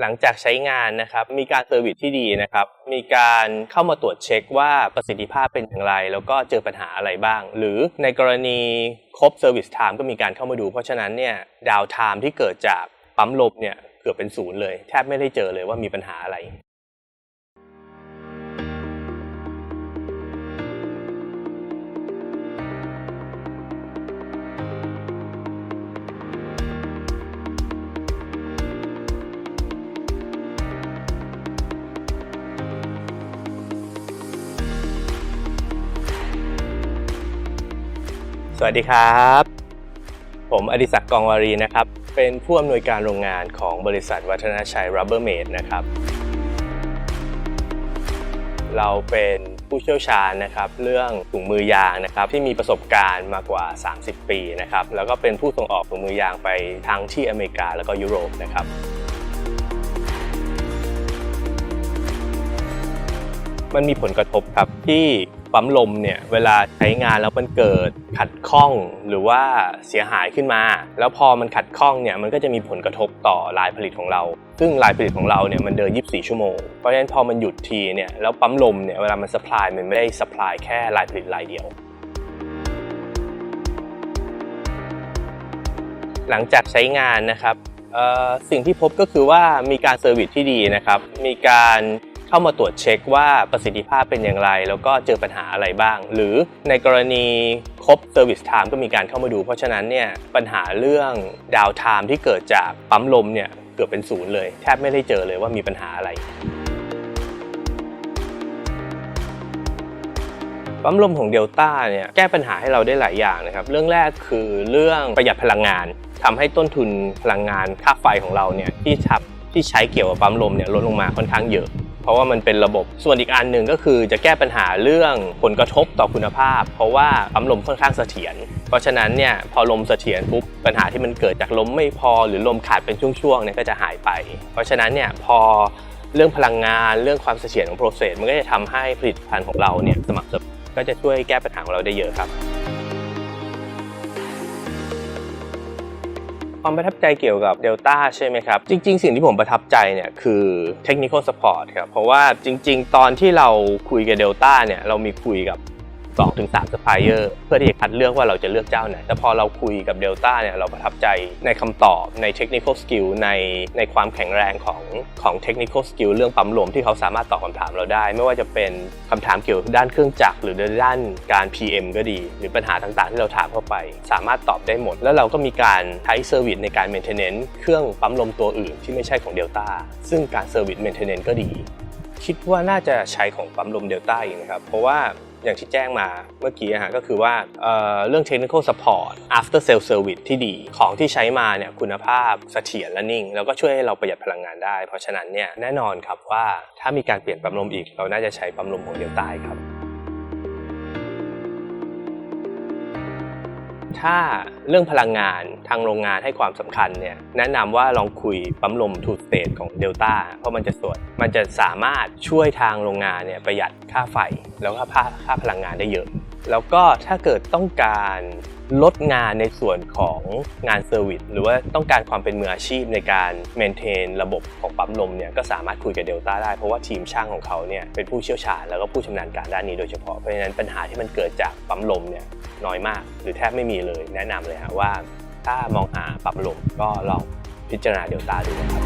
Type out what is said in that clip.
หลังจากใช้งานนะครับ มีการเซอร์วิสที่ดีนะครับ มีการเข้ามาตรวจเช็คว่าประสิทธิภาพเป็นอย่างไร แล้วก็เจอปัญหาอะไรบ้าง หรือในกรณีครบเซอร์วิสไทม์ก็มีการเข้ามาดู เพราะฉะนั้นเนี่ยดาวไทม์ที่เกิดจากปั๊มลมเนี่ยเกือบเป็นศูนย์เลย แทบไม่ได้เจอเลยว่ามีปัญหาอะไร สวัสดีครับ ผมอดิศักดิ์กองวารีนะครับ เป็นผู้อำนวยการโรงงานของบริษัทวัฒนชัย Rubbermaid นะครับ เราเป็นผู้เชี่ยวชาญนะครับเรื่องถุงมือยางนะครับที่มีประสบการณ์มากกว่า 30 ปีนะครับแล้วก็เป็นผู้ส่งออกถุงมือยางไปทั้งที่อเมริกาแล้วก็ยุโรปนะครับ มันมีผลกระทบครับที่ปั๊มลมเนี่ยเวลาใช้งานแล้วมันเกิดขัดข้องหรือว่าเสียหายขึ้นมา แล้วพอมันขัดข้องเนี่ยมันก็จะมีผลกระทบต่อลายผลิตของเรา ซึ่งลายผลิตของเราเนี่ยมันเดิน 24 ชั่วโมง เพราะฉะนั้นพอมันหยุดทีเนี่ยแล้วปั๊มลมเนี่ยเวลามันสป라이มันไม่ได้สป라이แค่ลายผลิตลายเดียว หลังจากใช้งานนะครับเอ่อสิ่งที่พบก็คือว่ามีการเซอร์วิสที่ดีนะครับ มีการ เข้ามาตรวจเช็คว่าประสิทธิภาพเป็นอย่างไร แล้วก็เจอปัญหาอะไรบ้าง หรือในกรณีครบเซอร์วิสไทม์ก็มีการเข้ามาดู เพราะฉะนั้นเนี่ยปัญหาเรื่องดาวไทม์ที่เกิดจากปั๊มลมเนี่ยเกือบเป็นศูนย์เลย แทบไม่ได้เจอเลยว่ามีปัญหาอะไรปั๊มลมของเดลต้าเนี่ยแก้ปัญหาให้เราได้หลายอย่างนะครับ เรื่องแรกคือเรื่องประหยัดพลังงานทำให้ต้นทุนพลังงานค่าไฟของเราเนี่ยที่ชับที่ใช้เกี่ยวกับปั๊มลมเนี่ยลดลงมาค่อนข้างเยอะ เพราะว่ามันเป็นระบบ ส่วนอีกอันหนึ่งก็คือจะแก้ปัญหาเรื่องผลกระทบต่อคุณภาพ เพราะว่าปั๊มลมค่อนข้างเสถียร เพราะฉะนั้นเนี่ยพอลมเสถียรปุ๊บปัญหาที่มันเกิดจากลมไม่พอหรือลมขาดเป็นช่วงๆเนี่ยก็จะหายไป เพราะฉะนั้นเนี่ยพอเรื่องพลังงานเรื่องความเสถียรของโปรเซสมันก็จะทำให้ผลิตภัณฑ์ของเราเนี่ยสม่ำเสมอก็จะช่วยแก้ปัญหาของเราได้เยอะครับ ความประทับใจเกี่ยวกับ Delta ใช่ไหมครับ จริง ๆ สิ่งที่ผมประทับใจเนี่ยคือ Technical Support ครับ เพราะว่าจริง ๆ ตอนที่เราคุยกับ Delta เนี่ยเรามีคุยกับ 2-3 supplier เพื่อที่จะคัดเลือกว่าเราจะเลือกเจ้าไหน แต่พอเราคุยกับ Delta เนี่ยเราประทับใจในคำตอบใน technical skill ในในความแข็งแรงของของ technical skill เรื่องปั๊มลมที่เขาสามารถตอบคำถามเราได้ ไม่ว่าจะเป็นคำถามเกี่ยวกับด้านเครื่องจักรหรือด้านการ PM ก็ดี หรือปัญหาต่างๆ ที่เราถามเข้าไป สามารถตอบได้หมด แล้วเราก็มีการใช้เซอร์วิสในการ maintenance เครื่องปั๊มลมตัวอื่นที่ไม่ใช่ของ Delta ซึ่งการเซอร์วิส maintenance ก็ดี คิดว่าน่าจะใช้ของปั๊มลมเดลต้าอีกนะครับ เพราะว่า อย่างที่แจ้งมาเมื่อกี้ฮะก็คือว่าเเรื่อง technical support after sale service ที่ดีของที่ใช้มาเนี่ยคุณภาพเสถียรและนิ่ง แล้วก็ช่วยให้เราประหยัดพลังงานได้ เพราะฉะนั้นเนี่ยแน่นอนครับว่าถ้ามีการเปลี่ยนปั๊มลมอีก เราน่าจะใช้ปั๊มลมของเดลต้าครับ ถ้าเรื่องพลังงานทางโรงงานให้ความสำคัญเนี่ยแนะนำว่าลองคุยปั๊มลมทูสเตทของเดลต้าเพราะมันจะสวยมันจะสามารถช่วยทางโรงงานเนี่ยประหยัดค่าไฟแล้วก็ค่าค่าพลังงานได้เยอะ แล้วก็ถ้าเกิดต้องการลดงานในส่วนของงานเซอร์วิสหรือว่าต้องการความเป็นมืออาชีพในการเมนเทนระบบของปั๊มลมเนี่ยก็สามารถคุยกับเดลต้าได้เพราะว่าทีมช่างของเขาเนี่ยเป็นผู้เชี่ยวชาญแล้วก็ผู้ชำนาญการด้านนี้โดยเฉพาะเพราะฉะนั้นปัญหาที่มันเกิดจากปั๊มลมเนี่ยน้อยมาก หรือแทบไม่มีเลยแนะนำเลยฮะว่า ถ้ามองหาปั๊มลมก็ลองพิจารณาเดลต้าดูนะครับ